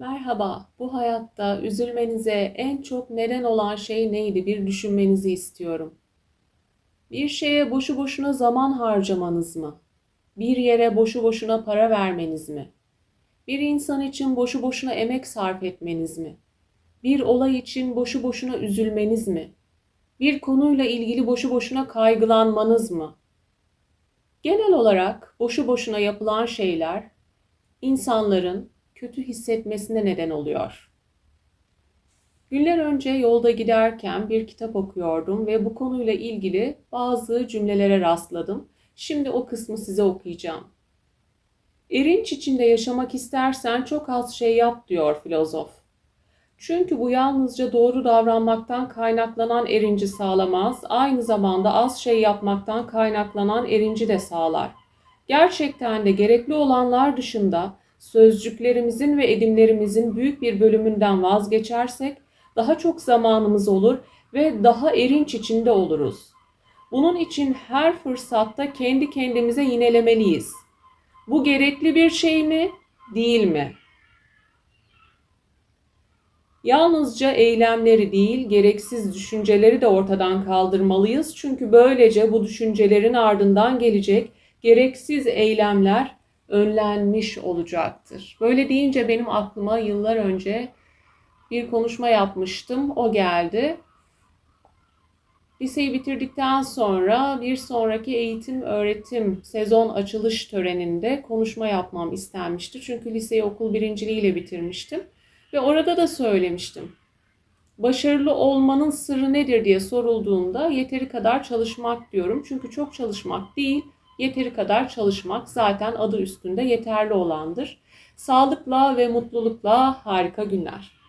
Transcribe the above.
Merhaba, bu hayatta üzülmenize en çok neden olan şey neydi bir düşünmenizi istiyorum. Bir şeye boşu boşuna zaman harcamanız mı? Bir yere boşu boşuna para vermeniz mi? Bir insan için boşu boşuna emek sarf etmeniz mi? Bir olay için boşu boşuna üzülmeniz mi? Bir konuyla ilgili boşu boşuna kaygılanmanız mı? Genel olarak boşu boşuna yapılan şeyler insanların kötü hissetmesine neden oluyor. Günler önce yolda giderken bir kitap okuyordum ve bu konuyla ilgili bazı cümlelere rastladım. Şimdi o kısmı size okuyacağım. Erinç içinde yaşamak istersen çok az şey yap diyor filozof. Çünkü bu yalnızca doğru davranmaktan kaynaklanan erinci sağlamaz, aynı zamanda az şey yapmaktan kaynaklanan erinci de sağlar. Gerçekten de gerekli olanlar dışında sözcüklerimizin ve edimlerimizin büyük bir bölümünden vazgeçersek daha çok zamanımız olur ve daha erinç içinde oluruz. Bunun için her fırsatta kendi kendimize yinelemeliyiz. Bu gerekli bir şey mi, değil mi? Yalnızca eylemleri değil, gereksiz düşünceleri de ortadan kaldırmalıyız. Çünkü böylece bu düşüncelerin ardından gelecek gereksiz eylemler önlenmiş olacaktır. Böyle deyince benim aklıma yıllar önce bir konuşma yapmıştım. O geldi. Liseyi bitirdikten sonra bir sonraki eğitim öğretim sezon açılış töreninde konuşma yapmam istenmişti. Çünkü liseyi okul birinciliğiyle bitirmiştim. Ve orada da söylemiştim. Başarılı olmanın sırrı nedir diye sorulduğunda yeteri kadar çalışmak diyorum. Çünkü çok çalışmak değil, yeteri kadar çalışmak zaten adı üstünde yeterli olandır. Sağlıkla ve mutlulukla harika günler.